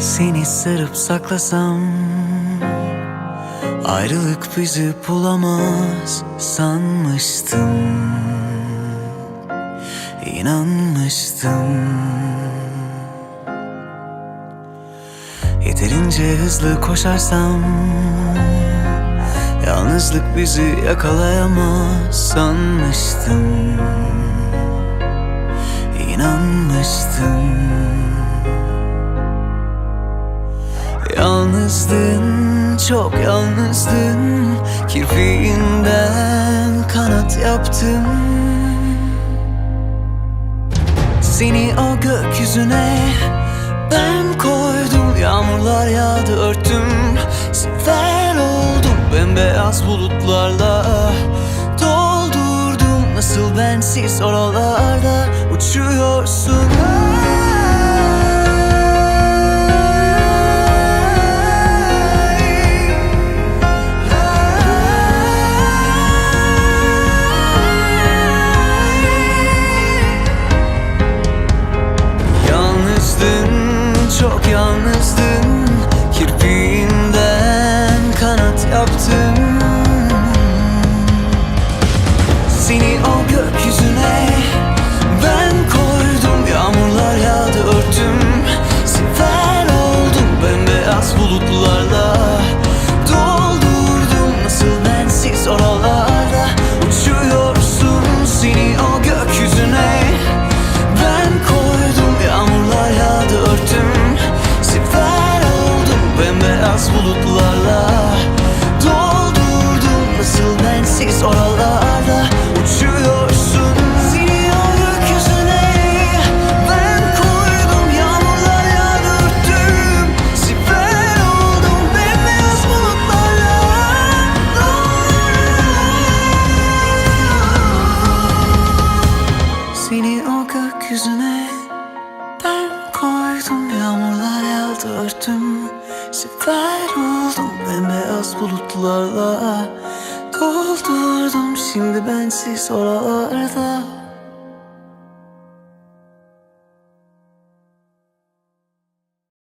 Seni sarıp saklasam Ayrılık bizi bulamaz sanmıştım. İnanmıştım. Yeterince hızlı koşarsam Yalnızlık bizi yakalayamaz sanmıştım. İnanmıştım Yalnızdın, çok yalnızdın. Kirpiğinden kanat yaptım. Seni o gökyüzüne ben koydum. Yağmurlar yağdı örttüm. Sefer oldum bembeyaz bulutlarla. Doldurdum nasıl bensiz oralarda uçuyorsun yalnızdın. Kirpiğinden kanat yaptım Seni o gökyüzüne Seni o gökyüzüne ben koydum Yağmurlar yağdı örttüm Sefer oldum bembeyaz bulutlarla Doldurdum. Şimdi bensiz oralarda